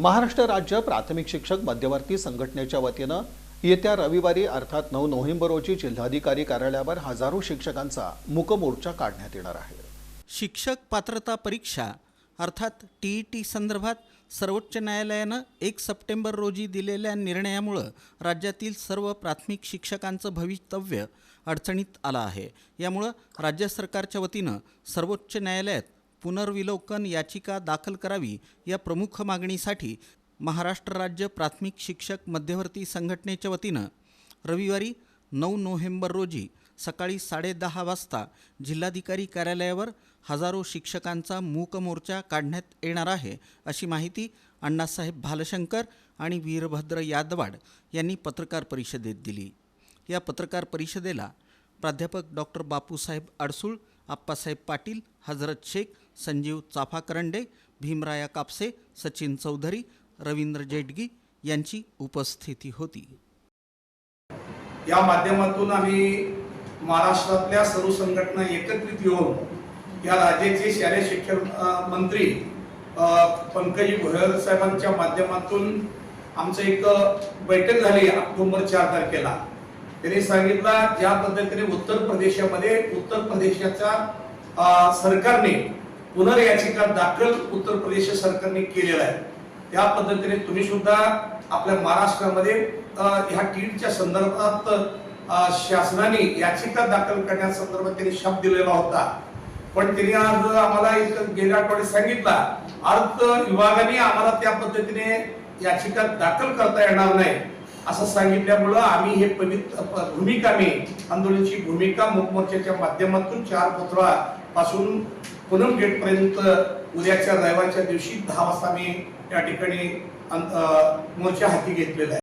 महाराष्ट्र राज्य प्राथमिक शिक्षक मध्यवर्ती संघटनेच्या वतीनं येत्या रविवारी अर्थात नऊ नोव्हेंबर रोजी जिल्हाधिकारी कार्यालयावर हजारो शिक्षकांचा मुकमोर्चा काढण्यात येणार आहे. शिक्षक पात्रता परीक्षा अर्थात टी ई टी संदर्भात सर्वोच्च न्यायालयानं एक सप्टेंबर रोजी दिलेल्या निर्णयामुळं राज्यातील सर्व प्राथमिक शिक्षकांचं भवितव्य अडचणीत आलं आहे. यामुळं राज्य सरकारच्या वतीनं सर्वोच्च न्यायालयात पुनर्विलोकन याचिका दाखल करावी या प्रमुख मागणीसाठी महाराष्ट्र राज्य प्राथमिक शिक्षक मध्यवर्ती संघटनेच्या वतीनं रविवारी नऊ नोव्हेंबर रोजी सकाळी साडेदहा वाजता जिल्हाधिकारी कार्यालयावर हजारो शिक्षकांचा मूक मोर्चा काढण्यात येणार आहे अशी माहिती अण्णासाहेब भालशंकर आणि वीरभद्र यादवाड यांनी पत्रकार परिषदेत दिली. या पत्रकार परिषदेला प्राध्यापक डॉक्टर बापूसाहेब अडसूळ आप्पासाहेब पाटील हजरत शेख संजीव चाफाकरंडे भीमराया कापसे सचिन चौधरी रवींद्र जेटगी यांची उपस्थिती होती. या माध्यमातून आम्ही महाराष्ट्रातल्या सर्व संघटना एकत्रित येऊन या राज्याचे शालेय शिक्षण मंत्री पंकजी भोयर साहेबांच्या माध्यमातून आमचं एक बैठक झाली ऑक्टोबर चार तारखेला. त्यांनी सांगितलं ज्या पद्धतीने उत्तर प्रदेशामध्ये उत्तर प्रदेशाच्या सरकारने पुनर्याचिका दाखल उत्तर प्रदेश सरकारने केलेला आहे. त्या पद्धतीने तुम्ही सुद्धा आपल्या महाराष्ट्रामध्ये ह्या कीडच्या संदर्भात शासनाने याचिका दाखल करण्यासंदर्भात त्यांनी शब्द दिलेला होता. पण त्यांनी आज आम्हाला एक गेल्या आठवड्यात सांगितला अर्थ विभागाने आम्हाला त्या पद्धतीने याचिका दाखल करता येणार नाही. असं सांगितल्यामुळं आम्ही हे पवित्र भूमिका मी आंदोलनाची भूमिका मुकमोर्चाच्या माध्यमातून चार पुतळा पासून पुनम गेट पर्यंत उद्याच्या रविवारच्या दिवशी दहा वाजता मी या ठिकाणी मोर्चा हाती घेतलेला आहे.